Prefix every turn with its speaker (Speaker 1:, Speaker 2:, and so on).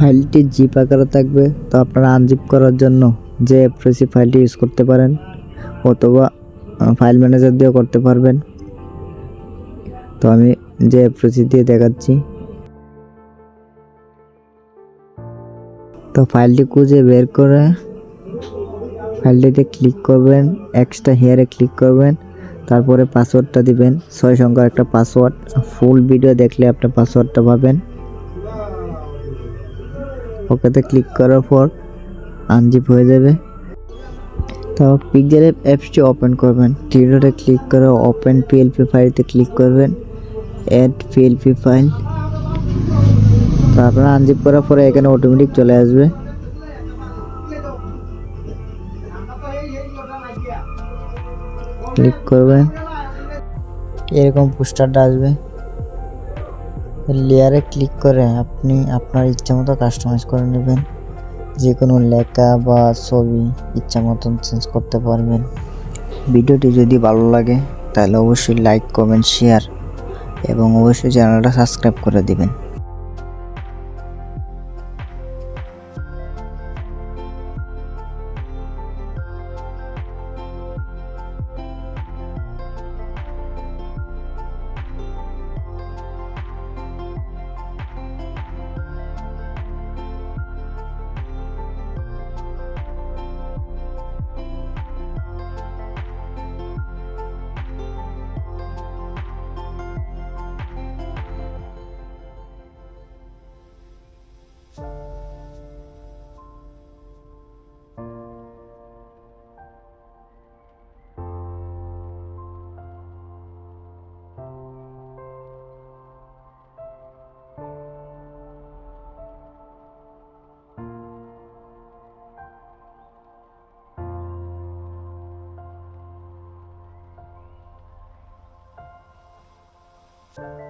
Speaker 1: ফাইলটি জিপ আকারে থাকবে, তো আপনারা আনজিপ করার জন্য যে এফসি ফাইলটি ইউজ করতে পারেন, অথবা ফাইল ম্যানেজার দিয়েও করতে পারবেন। তো আমি যে এফসি দিয়ে দেখাচ্ছি। তো ফাইলটি খুঁজে বের করে ফাইলটিতে ক্লিক করবেন এক্সট্রা হেয়ারে ক্লিক করবেন, তারপরে পাসওয়ার্ডটা দিবেন। ছয় সংখ্যার একটা পাসওয়ার্ড ফুল ভিডিও দেখলে আপনি পাসওয়ার্ডটা পাবেন। ওকেতে ক্লিক করার পর আনজিপ হয়ে যাবে। তো পিকজার অ্যাপসটি ওপেন করবেন। থ্রিডটে ক্লিক করে ওপেন পিএলপি ফাইলতে ক্লিক করবেন। অ্যাড পিএলপি ফাইল তো আপনারা আনজিপ করার পরে এখানে অটোমেটিক চলে আসবে। ক্লিক করবেন। এরকম পোস্টারটা আসবে। লেয়ারে ক্লিক করে আপনি আপনার ইচ্ছা মতো কাস্টমাইজ করে নেবেন। যে কোনো লেখা বা ছবি ইচ্ছা মতন চেঞ্জ করতে পারবেন। ভিডিওটি যদি ভালো লাগে, তাহলে অবশ্যই লাইক কমেন্ট শেয়ার এবং অবশ্যই চ্যানেলটা সাবস্ক্রাইব করে দিবেন। you